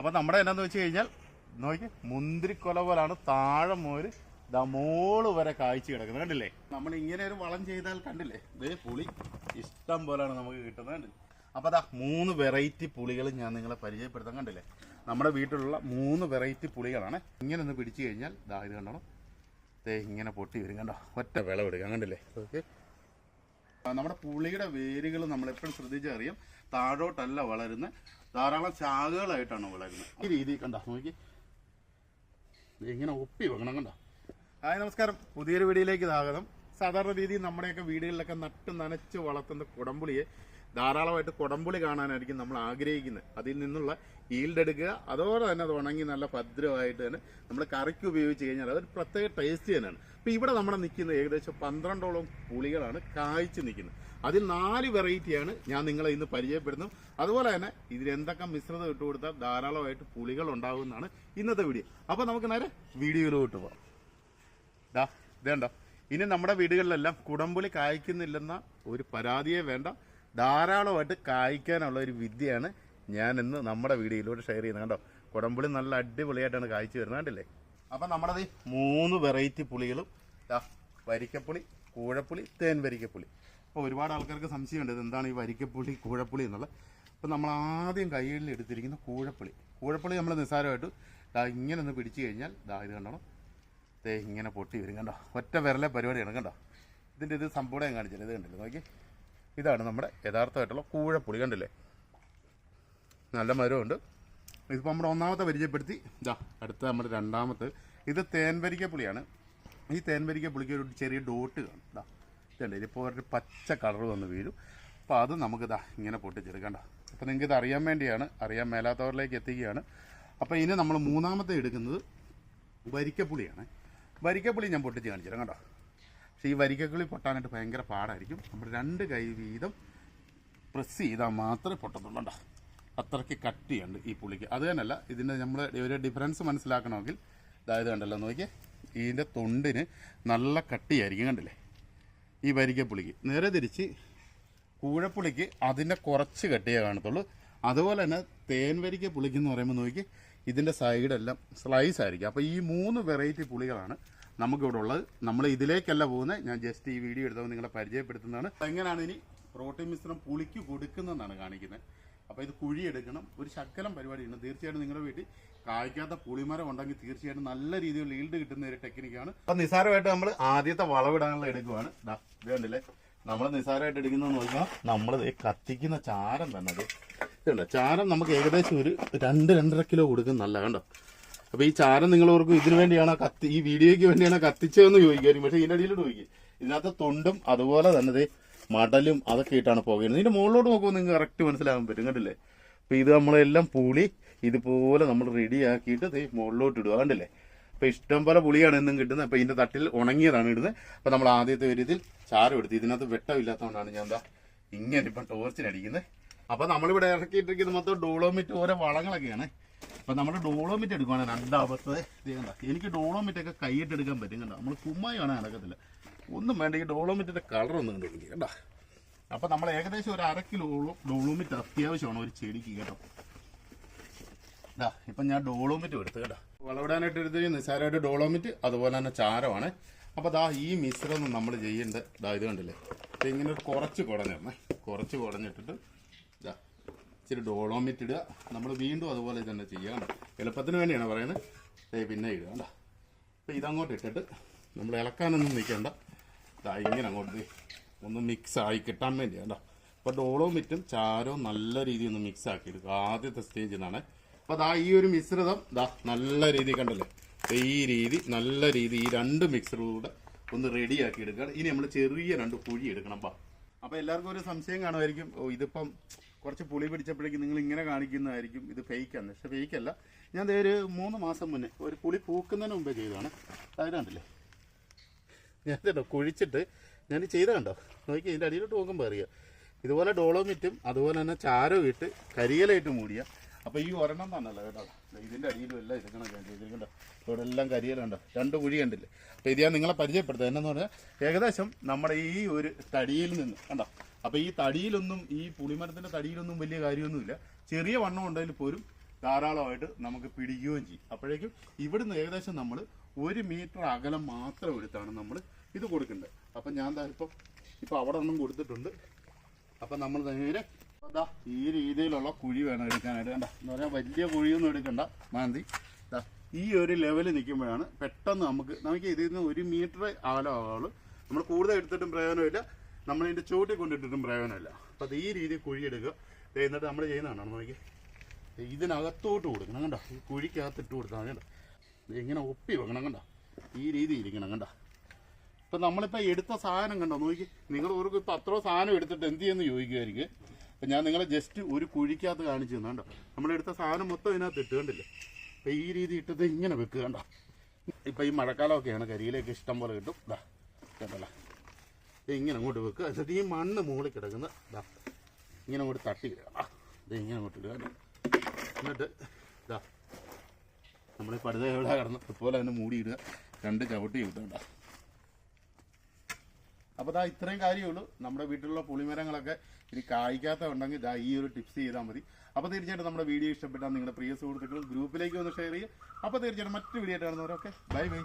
അപ്പൊ നമ്മുടെ എന്നാന്ന് വെച്ച് കഴിഞ്ഞാൽ നോക്കി മുന്തിരിക്കൊല പോലാണ് താഴെ മോര് ദാ മോൾ വരെ കാഴ്ച കിടക്കുന്നത്. കണ്ടില്ലേ? നമ്മൾ ഇങ്ങനെ ഒരു വളം ചെയ്താൽ കണ്ടില്ലേ? ഇതേ പുളി ഇഷ്ടം പോലാണ് നമുക്ക് കിട്ടുന്നത് കണ്ടില്ലേ? അപ്പൊ അതാ മൂന്ന് വെറൈറ്റി പുളികൾ ഞാൻ നിങ്ങളെ പരിചയപ്പെടുത്താൻ കണ്ടില്ലേ? നമ്മുടെ വീട്ടിലുള്ള മൂന്ന് വെറൈറ്റി പുളികളാണ്. ഇങ്ങനെ ഒന്ന് പിടിച്ചു കഴിഞ്ഞാൽ ദാ ഇത് കണ്ടോ ദേ ഇങ്ങനെ പൊട്ടി വരും കണ്ടോ? ഒറ്റ വിളവെടുക്കാം കണ്ടില്ലേ? ഓക്കെ. നമ്മുടെ പുളിയുടെ വേരുകൾ നമ്മളെപ്പോഴും ശ്രദ്ധിച്ചറിയാം. താഴോട്ടല്ല വളരുന്നത്. ധാരാളം ശാഖകളായിട്ടാണ് വളരുന്നത്. ഈ രീതി കണ്ട? നോക്കി. ഇങ്ങനെ ഒപ്പി വെക്കണം കണ്ട? ഹായ് നമസ്കാരം. പുതിയൊരു വീഡിയോയിലേക്ക് സ്വാഗതം. സാധാരണ രീതിയിൽ നമ്മുടെയൊക്കെ വീടുകളിലൊക്കെ നട്ട് നനച്ച് വളർത്തുന്ന കുടംപുളിയെ ധാരാളമായിട്ട് കുടംപുളി കാണാനായിരിക്കും നമ്മൾ ആഗ്രഹിക്കുന്നത്. അതിൽ നിന്നുള്ള ഈൽഡ് എടുക്കുക അതോടെ തന്നെ അത് ഉണങ്ങി നല്ല ഭദ്രമായിട്ട് തന്നെ നമ്മൾ കറിക്ക് ഉപയോഗിച്ച് കഴിഞ്ഞാൽ അതൊരു പ്രത്യേക ടേസ്റ്റ് തന്നെയാണ്. അപ്പോൾ ഇവിടെ നമ്മുടെ നിൽക്കുന്ന ഏകദേശം പന്ത്രണ്ടോളം പുളികളാണ് കായ്ച്ച് നിൽക്കുന്നത്. അതിൽ നാല് വെറൈറ്റിയാണ് ഞാൻ നിങ്ങളെ ഇന്ന് പരിചയപ്പെടുന്നത് അതുപോലെ തന്നെ ഇതിൽ എന്തൊക്കെ മിശ്രിതം ഇട്ട് കൊടുത്താൽ ധാരാളമായിട്ട് പുളികൾ ഉണ്ടാകുമെന്നാണ് ഇന്നത്തെ വീഡിയോ അപ്പോൾ നമുക്ക് നേരെ വീഡിയോയിലോട്ട് പോകാം ദാ ഇതേണ്ടോ ഇനി നമ്മുടെ വീടുകളിലെല്ലാം കുടംപുളി കായ്ക്കുന്നില്ലെന്ന ഒരു പരാതിയെ വേണ്ട. ധാരാളമായിട്ട് കായ്ക്കാനുള്ള ഒരു വിദ്യയാണ് ഞാൻ ഇന്ന് നമ്മുടെ വീഡിയോയിലൂടെ ഷെയർ ചെയ്യുന്നത്. കണ്ടോ? കുടംപുളി നല്ല അടിപൊളിയായിട്ടാണ് കായ്ച്ചു വരുന്നത്. കണ്ടില്ലേ? അപ്പം ഈ മൂന്ന് വെറൈറ്റി പുളികളും വരിക്കപ്പുളി കൂഴപ്പുളി തേൻ വരിക്കപ്പുളി. അപ്പോൾ ഒരുപാട് ആൾക്കാർക്ക് സംശയമുണ്ട് എന്താണ് ഈ വരിക്കപ്പുളി കൂഴപ്പുളി എന്നുള്ളത്. അപ്പോൾ നമ്മൾ ആദ്യം കയ്യിൽ എടുത്തിരിക്കുന്ന കൂഴപ്പുളി. കൂഴപ്പുളി നമ്മൾ നിസ്സാരമായിട്ട് ദാ ഇങ്ങനെ ഒന്ന് പിടിച്ചു കഴിഞ്ഞാൽ ദാ ഇത് കണ്ടോ? ദേ ഇങ്ങനെ പൊട്ടി വരും. കണ്ടോ? ഒറ്റ വിരലെ പരിപാടിയാണ്. കണ്ടോ? ഇതിന്റെ ഇത് സംഭവം ഞാൻ കാണിച്ചില്ല ഇത് കണ്ടില്ല? നോക്കി ഇതാണ് നമ്മുടെ യഥാർത്ഥമായിട്ടുള്ള കൂഴപ്പുളി കണ്ടില്ലേ? നല്ല മധുരമുണ്ട് ഇതിപ്പോൾ നമ്മുടെ ഒന്നാമത്തെ പരിചയപ്പെടുത്തി. ഇതാ അടുത്ത നമ്മുടെ രണ്ടാമത്തെ. ഇത് തേൻവരിക്ക പുളിയാണ്. ഈ തേൻവരിക്ക പുളിക്ക് ഒരു ചെറിയ ഡോട്ട് കാണും. ഇതാ ഇതുണ്ട്. ഇതിപ്പോൾ ഒരു പച്ച കളർ വന്ന് വീഴും. അപ്പോൾ അത് നമുക്ക് ഇതാ ഇങ്ങനെ പൊട്ടിച്ചെടുക്കണ്ട അപ്പോൾ നിങ്ങൾക്ക് ഇത് അറിയാൻ വേണ്ടിയാണ് അറിയാൻ മേലാത്തവരിലേക്ക് എത്തിക്കുകയാണ്. അപ്പോൾ ഇനി നമ്മൾ മൂന്നാമത്തെ എടുക്കുന്നത് വരിക്കപ്പുളിയാണ്. വരിക്കപ്പുളി ഞാൻ പൊട്ടിച്ച് കാണിച്ചിരുന്നു കേട്ടോ. പക്ഷേ ഈ വരികകളിൽ പൊട്ടാനായിട്ട് ഭയങ്കര പാടായിരിക്കും. നമ്മൾ രണ്ട് കൈ വീതം പ്രസ് ചെയ്താൽ മാത്രമേ പൊട്ടത്തുള്ളൂ അത്രയ്ക്ക് കട്ടിയുണ്ട് ഈ പുളിക്ക് അത് തന്നെയല്ല ഇതിന്റെ നമ്മൾ ഒരു ഡിഫറൻസ് മനസ്സിലാക്കണമെങ്കിൽ അതായത് കണ്ടല്ലോ നോക്കിയേ ഇതിന്റെ തൊണ്ടിന് നല്ല കട്ടിയായിരിക്കും കണ്ടില്ലേ? ഈ വരിക്കപ്പുളിക്ക് നേരെ തിരിച്ച് കൂഴപ്പുളിക്ക് അതിന്റെ കുറച്ച് കട്ടിയേ കാണത്തുള്ളൂ. അതുപോലെ തന്നെ തേൻ വരിക്ക പുളിക്ക് എന്ന് പറയുമ്പോൾ നോക്കി ഇതിന്റെ സൈഡെല്ലാം സ്ലൈസ് ആയിരിക്കും. അപ്പോൾ ഈ മൂന്ന് വെറൈറ്റി പുളികളാണ് നമുക്കിവിടെ ഉള്ളത് നമ്മൾ ഇതിലേക്കല്ല പോകുന്നത് ഞാൻ ജസ്റ്റ് ഈ വീഡിയോ എടുത്തപ്പോൾ നിങ്ങളെ പരിചയപ്പെടുത്തുന്നതാണ്. എങ്ങനെയാണ് ഇനി പ്രോട്ടീൻ മിശ്രം പുളിക്ക് കൊടുക്കുന്നതെന്നാണ് കാണിക്കുന്നത്. അപ്പോൾ ഇത് കുഴിയെടുക്കണം. ഒരു ശക്കലം പരിപാടിയുണ്ട്. തീർച്ചയായിട്ടും നിങ്ങളുടെ വീട്ടിൽ കായ്ക്കാത്ത പുളിമരം ഉണ്ടെങ്കിൽ തീർച്ചയായിട്ടും നല്ല രീതിയിൽ ഈൽഡ് കിട്ടുന്ന ഒരു ടെക്നിക്കാണ് അപ്പോൾ നിസാരമായിട്ട് നമ്മൾ ആദ്യത്തെ വളവിടാനുള്ള എടുക്കുവാണ്. ദാ, ഇത് കണ്ടില്ലേ? നമ്മൾ നിസാരമായിട്ട് എടുക്കുന്നത് നോക്കിയാൽ നമ്മൾ കത്തിക്കുന്ന ചാരം തന്നെ ഇതുണ്ട് ചാരം നമുക്ക് ഏകദേശം ഒരു രണ്ട് രണ്ടര കിലോ കൊടുക്കും നല്ല കണ്ടോ? അപ്പോൾ ഈ ചാരം നിങ്ങൾ ഓർക്കും ഇതിനു വേണ്ടിയാണോ കത്തി ഈ വീഡിയോയ്ക്ക് വേണ്ടിയാണോ കത്തിച്ചതെന്ന് ചോദിക്കാനും പക്ഷെ ഇതിന്റെ അടിയിലോട്ട് ചോദിക്കും. ഇതിനകത്ത് തൊണ്ടും അതുപോലെ തന്നെ മടലും അതൊക്കെ ഇട്ടാണ് പോകുന്നത് ഇതിന്റെ മുകളിലോട്ട് നോക്കുമ്പോൾ നിങ്ങൾക്ക് കറക്റ്റ് മനസ്സിലാകാൻ പറ്റും. കണ്ടില്ലേ? അപ്പൊ ഇത് നമ്മളെല്ലാം പുളി ഇതുപോലെ നമ്മൾ റെഡി ആക്കിയിട്ട് ഇത് മുകളിലോട്ട് ഇടുക. കണ്ടില്ലേ? അപ്പൊ ഇഷ്ടം പോലെ പുളിയാണ് എന്നും കിട്ടുന്നത്. അപ്പൊ ഇതിന്റെ തട്ടിൽ ഉണങ്ങിയതാണ് ഇടുന്നത്. അപ്പൊ നമ്മൾ ആദ്യത്തെ ഒരു ഇതിൽ ചാരം എടുത്ത്. ഇതിനകത്ത് വെട്ടമില്ലാത്തതുകൊണ്ടാണ് ഞാൻ എന്താ ഇങ്ങനെ ഇപ്പം ടോർച്ചിനടിക്കുന്നത് അപ്പൊ നമ്മളിവിടെ ഇറക്കിയിട്ടിരിക്കുന്നത് മൊത്തം ഡോളോമിറ്റ് ഓരോ വളങ്ങളൊക്കെയാണ്. അപ്പൊ നമ്മൾ ഡോളോമിറ്റ് എടുക്കുവാണെങ്കിൽ രണ്ടാമത്തത്. ഇത് കണ്ടോ? എനിക്ക് ഡോളോമിറ്റ് ഒക്കെ കൈയിട്ട് എടുക്കാൻ പറ്റും കണ്ടോ? നമ്മൾ കുമ്മായാണ് നടക്കത്തില്ല. ഒന്നും വേണ്ട ഈ ഡോളോമിറ്റിന്റെ കളർ ഒന്നും കണ്ടു എനിക്ക് കേട്ടോ അപ്പൊ നമ്മൾ ഏകദേശം ഒരു അര ഡോളോമിറ്റ് അത്യാവശ്യമാണ് ഒരു ചെടിക്ക് കേട്ടോ. ഇതാ ഇപ്പൊ ഞാൻ ഡോളോമിറ്റ് എടുത്ത് കേട്ടോ. വളവിടാനായിട്ട് എടുത്ത് നിസ്സാരമായിട്ട് ഡോളോമിറ്റ് അതുപോലെ തന്നെ ചാരമാണ്. അപ്പൊ ദാ ഈ മിശ്രം നമ്മൾ ചെയ്യേണ്ടത് ദാ ഇത് കണ്ടില്ലേ? ഇത് ഇങ്ങനെ കുറച്ച് കുടഞ്ഞിടണേ. കുറച്ച് കുടഞ്ഞിട്ടിട്ട് ഇതാ ഇച്ചിരി ഡോളോമിറ്റ് ഇടുക. നമ്മൾ വീണ്ടും അതുപോലെ തന്നെ ചെയ്യുക എളുപ്പത്തിന് വേണ്ടിയാണ് പറയുന്നത്. പിന്നെ ഇടുക കണ്ടോ? അപ്പോൾ ഇതങ്ങോട്ട് ഇട്ടിട്ട് നമ്മൾ ഇളക്കാനൊന്നും നിൽക്കണ്ട. ഇതാ ഇങ്ങനെ അങ്ങോട്ട് ഒന്ന് മിക്സ് ആയി കിട്ടാൻ വേണ്ടിയാണ് കേട്ടോ അപ്പോൾ ഡോളോമിറ്റും ചാരവും നല്ല രീതിയിൽ ഒന്ന് മിക്സ് ആക്കി എടുക്കുക. ആദ്യത്തെ സ്റ്റേജിൽ നിന്നാണ് അപ്പോൾ ദാ ഈ ഒരു മിശ്രിതം ദാ നല്ല രീതി കണ്ടല്ലേ? ഈ രീതി നല്ല രീതി ഈ രണ്ട് മിക്സറിലൂടെ ഒന്ന് റെഡിയാക്കി എടുക്കുകയാണ്. ഇനി നമ്മൾ ചെറിയ രണ്ട് കുഴി എടുക്കണം. ബാ. അപ്പോൾ എല്ലാവർക്കും ഒരു സംശയം കാണുമായിരിക്കും. ഓ ഇതിപ്പം കുറച്ച് പുളി പിടിച്ചപ്പോഴേക്കും നിങ്ങൾ ഇങ്ങനെ കാണിക്കുന്നതായിരിക്കും. ഇത് ഫേക്കാണ് പക്ഷെ ഫേക്കല്ല ഞാൻ ഒരു മൂന്ന് മാസം മുന്നേ ഒരു പുളി പൂക്കുന്നതിന് മുമ്പേ ചെയ്തതാണ്. അതിനാണ്ടല്ലേ കണ്ടില്ലേ? ഞാൻ കേട്ടോ കുഴിച്ചിട്ട് ഞാൻ ചെയ്ത കണ്ടോ? നോക്കി ഇതിന്റെ അടിയിലോട്ട് നോക്കുമ്പോൾ അറിയാം. ഇതുപോലെ ഡോളോമിറ്റും അതുപോലെ തന്നെ ചാരവും ഇട്ട് കരിയിലായിട്ട് മൂടിയ അപ്പോൾ ഈ ഒരെണ്ണം തന്നല്ലോ കേട്ടോ. ഇതിന്റെ അടിയിലും എല്ലാം ഇരിക്കണം കേട്ടോ ഇവിടെ എല്ലാം കരിയലുണ്ട് രണ്ട് കുഴി കണ്ടില്ലേ? അപ്പോൾ ഇത് ഞാൻ നിങ്ങളെ പരിചയപ്പെടുത്തുക. എന്നു പറഞ്ഞാൽ ഏകദേശം നമ്മുടെ ഈ ഒരു തടിയിൽ നിന്ന് കണ്ടോ? അപ്പോൾ ഈ തടിയിലൊന്നും ഈ പുളിമരത്തിന്റെ തടിയിലൊന്നും വലിയ കാര്യമൊന്നുമില്ല. ചെറിയ വണ്ണം ഉണ്ടെങ്കിൽ പോലും ധാരാളമായിട്ട് നമുക്ക് പിടിക്കുകയും ചെയ്യും. അപ്പോഴേക്കും ഇവിടുന്ന് ഏകദേശം നമ്മൾ ഒരു മീറ്റർ അകലം മാത്രം എടുത്താണ് നമ്മൾ ഇത് കൊടുക്കേണ്ടത്. അപ്പം ഞാൻ ഇപ്പം ഇപ്പം അവിടെ ഒന്നും കൊടുത്തിട്ടുണ്ട്. അപ്പം നമ്മൾ നേരെ ദാ ഈ രീതിയിലുള്ള കുഴി വേണം എടുക്കാനായിട്ട്. കണ്ട? എന്ന് പറഞ്ഞാൽ വലിയ കുഴിയൊന്നും എടുക്കണ്ട. മാന്തി. ഈ ഒരു ലെവലിൽ നിൽക്കുമ്പോഴാണ് പെട്ടെന്ന് നമുക്ക് നമുക്ക് ഇതിൽ നിന്ന് ഒരു മീറ്റർ അകലമാവുള്ളൂ നമ്മൾ കൂടുതൽ എടുത്തിട്ടും പ്രയോജനമില്ല. നമ്മൾ ഇതിന്റെ ചൂട്ടി കൊണ്ടിട്ടിട്ടും പ്രയോജനമില്ല. അപ്പം അത് ഈ രീതിയിൽ കുഴി എടുക്കുക. എന്നിട്ട് നമ്മൾ ചെയ്യുന്നതാണ്. നോക്കി ഇതിനകത്തോട്ട് കൊടുക്കണം. കണ്ടോ? ഈ കുഴിക്കകത്ത് ഇട്ട് കൊടുത്താൽ മതി. കണ്ടോ? ഇങ്ങനെ ഒപ്പി വെക്കണം. കണ്ടോ? ഈ രീതി ഇരിക്കണം. കണ്ടോ? ഇപ്പം നമ്മളിപ്പോൾ എടുത്ത സാധനം കണ്ടോ? നോക്കി നിങ്ങൾ ഓർക്ക് ഇപ്പം അത്ര സാധനം എടുത്തിട്ട് എന്ത് ചെയ്യുമെന്ന് ചോദിക്കുമായിരിക്കും അപ്പം ഞാൻ നിങ്ങളെ ജസ്റ്റ് ഒരു കുഴിക്കകത്ത് കാണിച്ചു തന്നെ കണ്ടോ? നമ്മളെടുത്ത സാധനം മൊത്തം ഇതിനകത്ത് ഇട്ട് കണ്ടില്ലേ? അപ്പം ഈ രീതി ഇട്ടത് ഇങ്ങനെ വെക്കുക കണ്ടോ? ഇപ്പം ഈ മഴക്കാലമൊക്കെയാണ് കരിയിലേക്ക് ഇഷ്ടം പോലെ കിട്ടും. ഇതാ കേട്ടല്ല. ഇങ്ങനെ അങ്ങോട്ട് വെക്കുക എന്നിട്ട് ഈ മണ്ണ് മുകളിൽ കിടക്കുന്ന ഇതാ ഇങ്ങനെ അങ്ങോട്ട് തട്ടി ഇടുക. ഇത് ഇങ്ങനെ അങ്ങോട്ട് ഇടുക? എന്നിട്ട് ഇതാ നമ്മൾ പടുത എവിടെ കിടന്ന് അതുപോലെ തന്നെ മൂടിയിടുക രണ്ട് ചവിട്ടി കിട്ടുന്നുണ്ടോ അപ്പോൾ ദാ ഇത്രയും കാര്യമുള്ളൂ. നമ്മുടെ വീട്ടിലുള്ള പുളിമരങ്ങളൊക്കെ ഇനി കായ്ക്കാത്ത ഉണ്ടെങ്കിൽ ദാ ഈ ഒരു ടിപ്സ് ചെയ്താൽ മതി. അപ്പോൾ തീർച്ചയായിട്ടും നമ്മുടെ വീഡിയോ ഇഷ്ടപ്പെട്ടാൽ നിങ്ങളുടെ പ്രിയ സുഹൃത്തുക്കൾ ഗ്രൂപ്പിലേക്ക് ഒന്ന് ഷെയർ ചെയ്യുക അപ്പോൾ തീർച്ചയായിട്ടും മറ്റു വീഡിയോ ആയിട്ട് കാണുന്നവരൊക്കെ ബൈ ബൈ